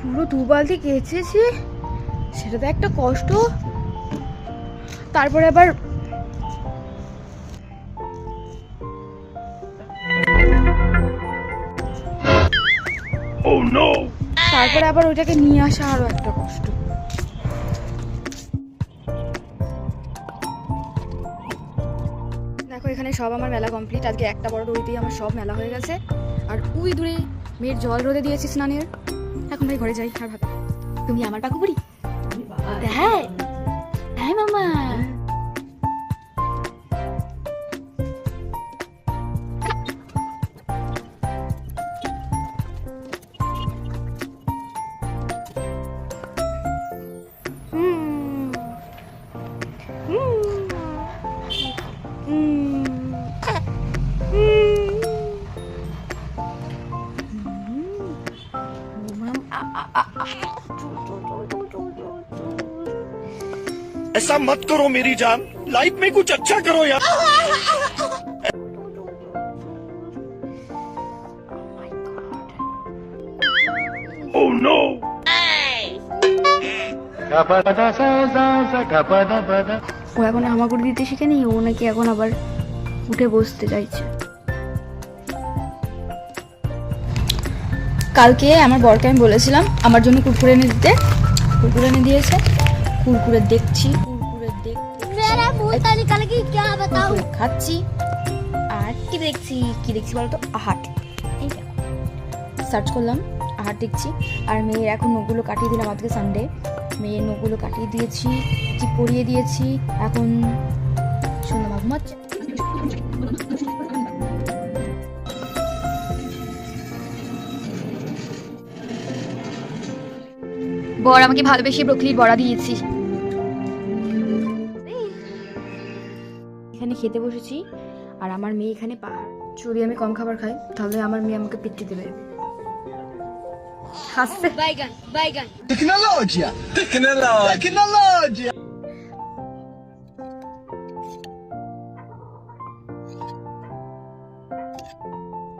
পুরো দু বালতি কেচেছি। সেটা তো একটা কষ্ট। তারপরে আবার তারপরে আবার ওইটাকে নিয়ে আসা আরও একটা কষ্ট। দেখো, এখানে সব আমার মেলা কমপ্লিট আজকে একটা বড় দড়িতেই আমার সব মেলা হয়ে গেছে। আর উই দূরে মেয়ের জল রোদে দিয়েছি স্নানের। এখন ভাই ঘরে যাই, আর ভাত তুমি আমার পাকু বুড়ি হ্যাঁ হ্যাঁ। ऐसा मत करो मेरी जान लाइफ में कुछ अच्छा करो यार Oh no! ও এখন হামাগুড়ি দিতে শিখেনি ও নাকি এখন আবার উঠে বসতে চাইছে। কালকে আমার বরকে আমি বলেছিলাম আমার জন্য কুরকুরে এনে দিতে। কুরকুরে এনে দিয়েছে। কুরকুরে দেখছি কুরকুরে দেখছি খাচ্ছি। আর কি দেখছি কি দেখছি বলতো? আহাট। সার্চ করলাম আহাট দেখছি। আর মেয়ের এখন নখগুলো কাটিয়ে দিলাম আজকে সানডে মেয়ের নখগুলো কাটিয়ে দিয়েছি কি পরিয়ে দিয়েছি। এখন সন্ধ্যা ঘুমাচ্ছে। বর আমাকে ভালোবেসে ব্রকলির বড়া দিয়েছি। এখানে খেতে বসেছি, আর আমার মেয়ে এখানে পাহাড় যদি আমি কম খাবার খাই, তাহলে আমার মেয়ে আমাকে পিটি দেবে।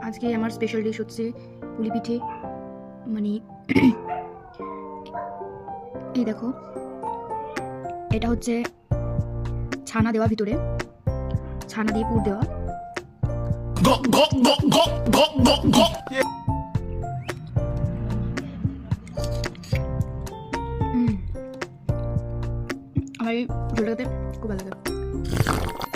আজকে আমার স্পেশাল ডিশ হচ্ছে পুলি পিঠে। মানে এই দেখো এটা হচ্ছে ছানা দেওয়া ভিতরে। ছানা দিয়ে পুর দেওয়া। আমার এই পুজোটাতে খুব ভালো লাগে।